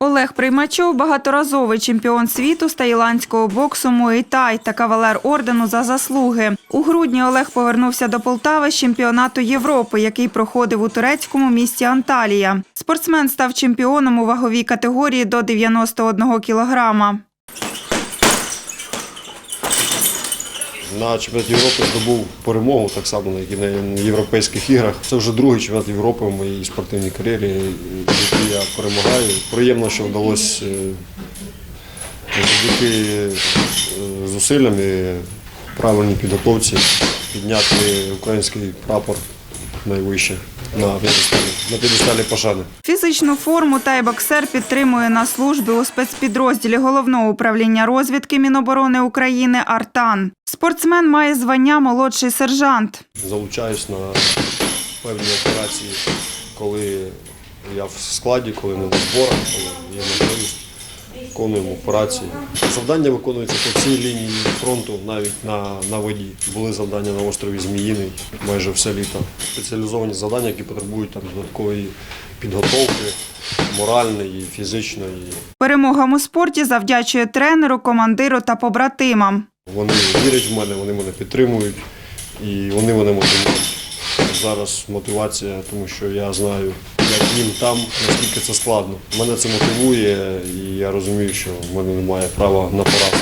Олег Приймачов – багаторазовий чемпіон світу з таїландського боксу Муей-Тай та кавалер ордену за заслуги. У грудні Олег повернувся до Полтави з чемпіонату Європи, який проходив у турецькому місті Анталія. Спортсмен став чемпіоном у ваговій категорії до 91 кілограма. На чемпіонаті Європи здобув перемогу так само, як і на європейських іграх. Це вже другий чемпіонат Європи в моїй спортивній кар'єрі, в якій я перемагаю. Приємно, що вдалося е, завдяки е, зусиллям і правильній підготовці підняти український прапор найвище на п'єдесталі, на п'єдесталі пошани. Фізичну форму тайбоксер підтримує на службі у спецпідрозділі Головного управління розвідки Міноборони України «Артан». Спортсмен має звання молодший сержант. залучаюсь на певні операції, коли я в складі, коли не на зборах, коли є можливість, виконуємо операції. Завдання виконуються по всій лінії фронту, навіть на, на воді. Були завдання на острові Зміїний майже все літо. Спеціалізовані завдання, які потребують там, додаткової підготовки, моральної, фізичної. Перемогам у спорті завдячує тренеру, командиру та побратимам. Вони вірять в мене, вони мене підтримують і вони мене мотивують. Зараз мотивація, тому що я знаю, як їм там, наскільки це складно. Мене це мотивує, і я розумію, що в мене немає права на поразку.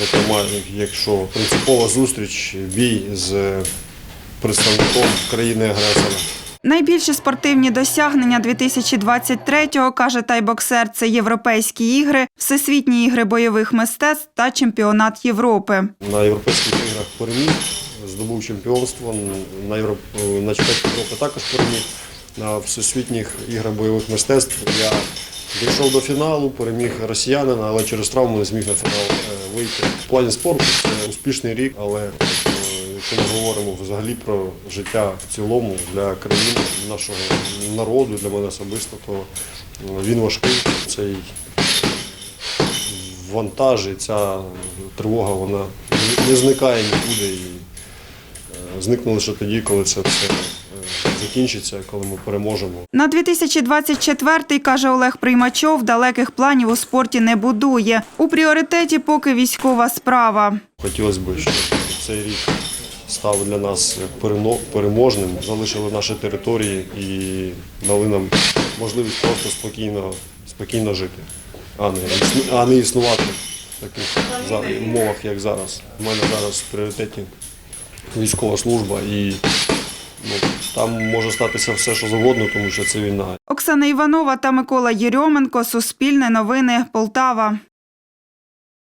Зокрема, якщо принципова зустріч, бій з представником країни-агресора. Найбільші спортивні досягнення 2023-го, каже тайбоксер, це європейські ігри, всесвітні ігри бойових мистецтв та чемпіонат Європи. На європейських іграх переміг, здобув чемпіонство, на, Європ... на чемпіонаті Європи також переміг. На всесвітніх іграх бойових мистецтв я дійшов до фіналу, переміг росіянина, але через травму не зміг на фінал е, вийти. В плані спорту це успішний рік, але е, якщо ми говоримо взагалі про життя в цілому для країни, нашого народу, для мене особисто, то е, він важкий. Цей вантаж і ця тривога вона не зникає нікуди е, зникне лише тоді, коли це все е, закінчиться, коли ми переможемо. На 2024-й, каже Олег Приймачов, далеких планів у спорті не будує. У пріоритеті поки військова справа. Хотілося б, щоб цей рік став для нас переможним, залишили наші території і дали нам можливість просто спокійно, спокійно жити, а не, а не існувати в таких умовах, як зараз. У мене зараз в пріоритеті військова служба і ну, там може статися все, що завгодно, тому що це війна. Оксана Іванова та Микола Єрьоменко. Суспільне новини. Полтава.